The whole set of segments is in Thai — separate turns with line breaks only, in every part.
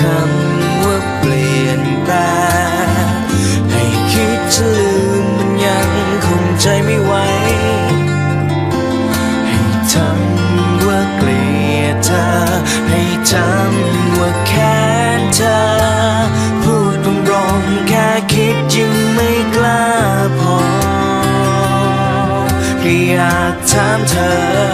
คำว่าเปลี่ยนแปลงให้คิดจะลืมมันยังคงใจไม่ไหวให้ทำว่าเกลียดเธอให้ทำว่าแค้นเธอ พูดตรงๆแค่คิดยังไม่กล้าพอแค่อยากถามเธอ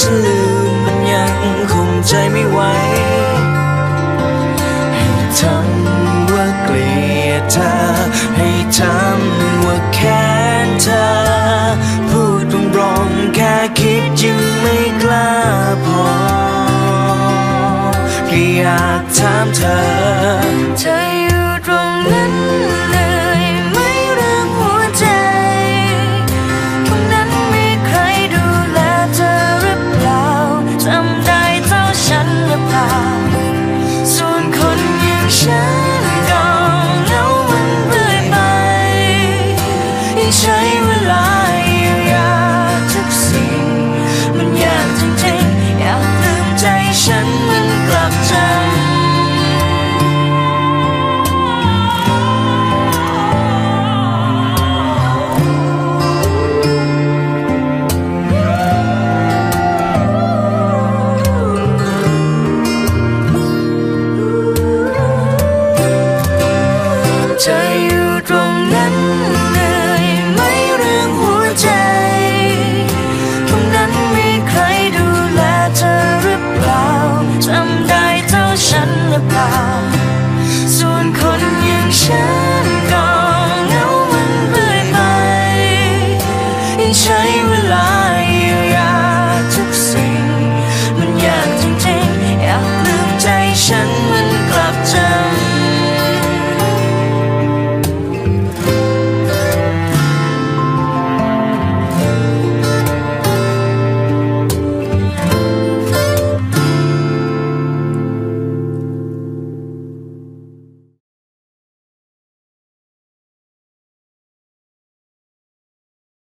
จะลืมมันยังคงใจไม่ไหวให้ทำว่าเกลียดเธอ ให้ทำว่าแค้นเธอ พูดตรงๆแค่คิดยังไม่กล้าพอแค่อยากถามเธอเธอ เธออยู่ตรงนั้นเหนื่อยไม่เรื่องหัวใจตรงนั้นมีใครดูแลเธอหรือเปล่าจำได้เท่าฉันหรือเปล่า ส่วนคนอย่างฉันก็เหงามันเบื่อไปยังใช้